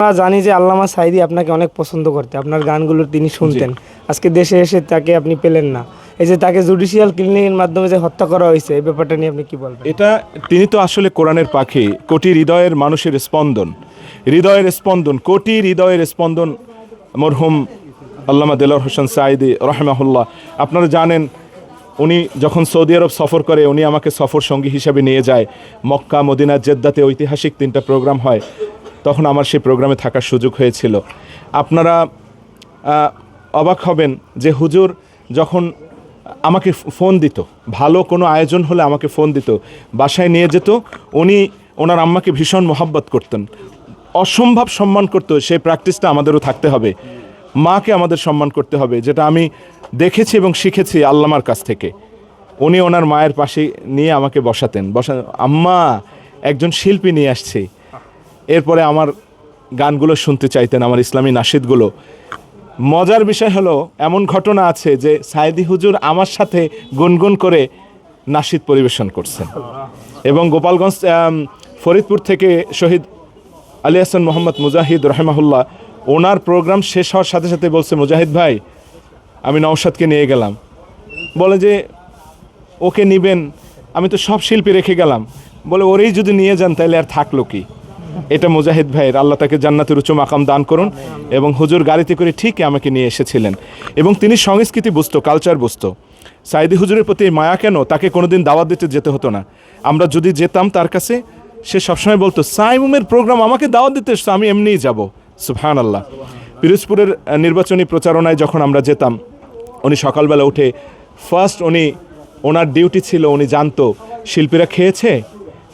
আমরা জানি যে আল্লামা সাইদি আপনাকে অনেক পছন্দ করতে আপনার গানগুলো তিনি শুনতেন। আজকে দেশে এসে তাকে আপনি পেলেন না। এই যে তাকে জুডিশিয়াল ক্লিনিকের মাধ্যমে যে হত্যা করা হয়েছে এই ব্যাপারটা নিয়ে আপনি কি বলবেন? এটা তিনি তো আসলে কোরআনের পাখি কোটি হৃদয়ের মানুষের স্পন্দন। হৃদয়ের স্পন্দন কোটি হৃদয়ের স্পন্দন মরহুম আল্লামা দেলার হোসেন সাইদি রহমাহুল্লাহ। আপনারা জানেন উনি যখন সৌদি আরব সফর করে উনি আমাকে সফর সঙ্গী হিসাবে নিয়ে যায়। মক্কা মদিনা জেদ্দাতে ঐতিহাসিক তিনটা প্রোগ্রাম হয়। তখন আমার সেই প্রোগ্রামে থাকার সুযোগ হয়েছিল। আপনারা অবাক হবেন যে হুজুর যখন আমাকে ফোন দিত, ভালো কোনো আয়োজন হলে আমাকে ফোন দিত, বাসায় নিয়ে যেত, উনি ওনার আম্মাকে ভীষণ মোহাব্বত করতেন। অসম্ভব সম্মান করতো, সেই প্র্যাকটিসটা আমাদেরও থাকতে হবে। মাকে আমাদের সম্মান করতে হবে, যেটা আমি দেখেছি এবং শিখেছি আল্লামার কাছ থেকে। উনি ওনার মায়ের পাশে নিয়ে আমাকে বসাতেন। বসা, আম্মা, একজন শিল্পী নিয়ে আসছি। এরপরে আমার গানগুলো শুনতে চাইতেন আমার ইসলামী নাশিদগুলো মজার বিষয় হলো, এমন ঘটনা আছে যে সাইদি হুজুর আমার সাথে গুনগুন করে নাশিদ পরিবেশন করছেন। এবং গোপালগঞ্জ ফরিদপুর থেকে শহীদ আলী হাসান মোহাম্মদ মুজাহিদ রহেমাহুল্লাহ, ওনার প্রোগ্রাম শেষ হওয়ার সাথে সাথে বলছে, মুজাহিদ ভাই, আমি নওশাদকে নিয়ে গেলাম। বলে যে, ওকে নিবেন, আমি তো সব শিল্পী রেখে গেলাম। বলে, ওরেই যদি নিয়ে যান তাহলে আর থাকল কি? এটা মুজাহিদ ভাইয়ের। আল্লাহ তাকে জান্নাতের উচ্চ মাকাম দান করুন এবং হুজুর গাড়িতে করে ঠিকই আমাকে নিয়ে এসেছিলেন। এবং তিনি সংস্কৃতি বুঝতো কালচার বুঝতো। সাইদি হুজুরের প্রতি মায়া কেন? তাকে কোনোদিন দাওয়াত দিতে যেতে হতো না। আমরা যদি যেতাম তার কাছে সে সবসময় বলতো সাইমুমের প্রোগ্রাম আমাকে দাওয়াত দিতে এসছো, আমি এমনিই যাব। সুবহান আল্লাহ পিরোজপুরের নির্বাচনী প্রচারণায় যখন আমরা যেতাম উনি সকালবেলা উঠে ফার্স্ট উনি ওনার ডিউটি ছিল উনি জানতো শিল্পীরা খেয়েছে?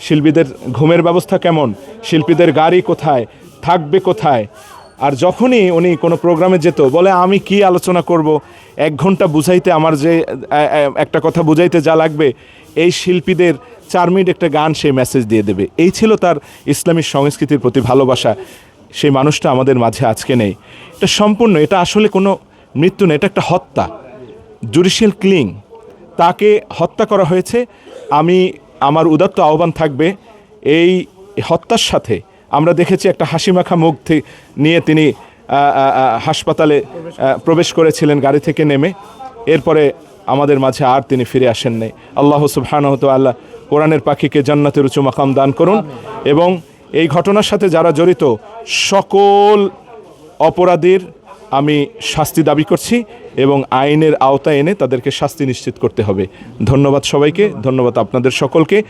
শিল্পীদের ঘুমের ব্যবস্থা কেমন? শিল্পীদের গাড়ি কোথায়, থাকবে কোথায়? আর যখনই উনি কোনো প্রোগ্রামে যেত, বলে, আমি কি আলোচনা করব? এক ঘণ্টা বুঝাইতে আমার যে একটা কথা বুঝাইতে যা লাগবে, এই শিল্পীদের চার মিনিট একটা গান সেই মেসেজ দিয়ে দেবে। এই ছিল তার ইসলামী সংস্কৃতির প্রতি ভালোবাসা। সেই মানুষটা আমাদের মাঝে আজকে নেই। এটা সম্পূর্ণ, এটা আসলে কোনো মৃত্যু না, এটা একটা হত্যা। Judicial killing. তাকে হত্যা করা হয়েছে। আমি, আমার উদাত্ত আহ্বান থাকবে, এই হত্যার সাথে আমরা দেখেছি একটা হাসিমাখা মুখ নিয়ে তিনি হাসপাতালে প্রবেশ করেছিলেন গাড়ি থেকে নেমে। এরপরে আমাদের মাঝে আর তিনি ফিরে আসেন নাই আল্লাহ সুবহানাহু ওয়া আল্লাহ কোরআনের পাখিকে জান্নাতের উঁচু মাকাম দান করুন এবং এই ঘটনার সাথে যারা জড়িত সকল অপরাধীর আমি শাস্তি দাবি করছি এবং আইনের আওতায় এনে তাদেরকে শাস্তি নিশ্চিত করতে হবে। ধন্যবাদ সবাইকে ধন্যবাদ আপনাদের সকলকে।